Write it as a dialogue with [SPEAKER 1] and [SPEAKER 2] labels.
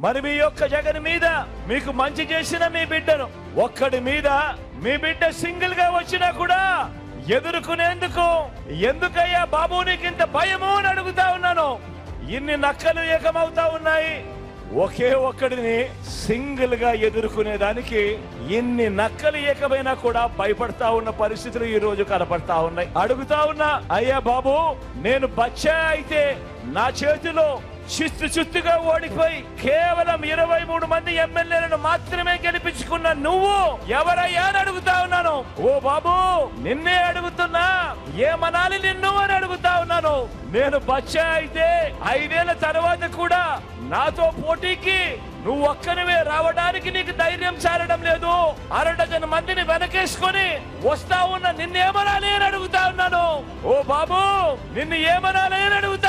[SPEAKER 1] మరి మీ యొక్క జగన్ మీద మీకు మంచి చేసిన మీ బిడ్డను ఒక్కడి మీద మీ బిడ్డ సింగిల్గా వచ్చినా కూడా ఎదుర్కొనేందుకు ఎందుకయ్యా బాబు నీకు ఇంత భయము అని అడుగుతా ఉన్నాను? ఇన్ని నక్కలు ఏకమవుతా ఉన్నాయి? ఒకే ఒక్కడిని సింగిల్గా ఎదుర్కొనేదానికి ఇన్ని నక్కలు ఏకమైనా కూడా భయపడతా ఉన్న పరిస్థితులు ఈ రోజు కనపడతా ఉన్నాయి. అడుగుతా ఉన్నా అయ్యా బాబు నేను బచ్చా అయితే నా చేతిలో చిత్తు చిత్తుగా ఓడిపోయి కేవలం ఇరవై మూడు మంది ఎమ్మెల్యేలను మాత్రమే గెలిపించుకున్న నువ్వు ఎవరయ్యా అని అడుగుతా ఉన్నాను. ఓ బాబు నిన్నే అడుగుతున్నా. ఏమనాలి నిన్ను అని అడుగుతా ఉన్నాను. నేను బచ్చా అయితే ఐదేళ్ళ తర్వాత కూడా నాతో పోటీకి నువ్వు ఒక్కనివే రావడానికి నీకు ధైర్యం చాలడం లేదు. అరడజన మందిని వెనకేసుకొని వస్తా ఉన్న నిన్నేమనాలి అని అడుగుతా ఉన్నాను. ఓ బాబు నిన్ను ఏమనాలి అని అడుగుతా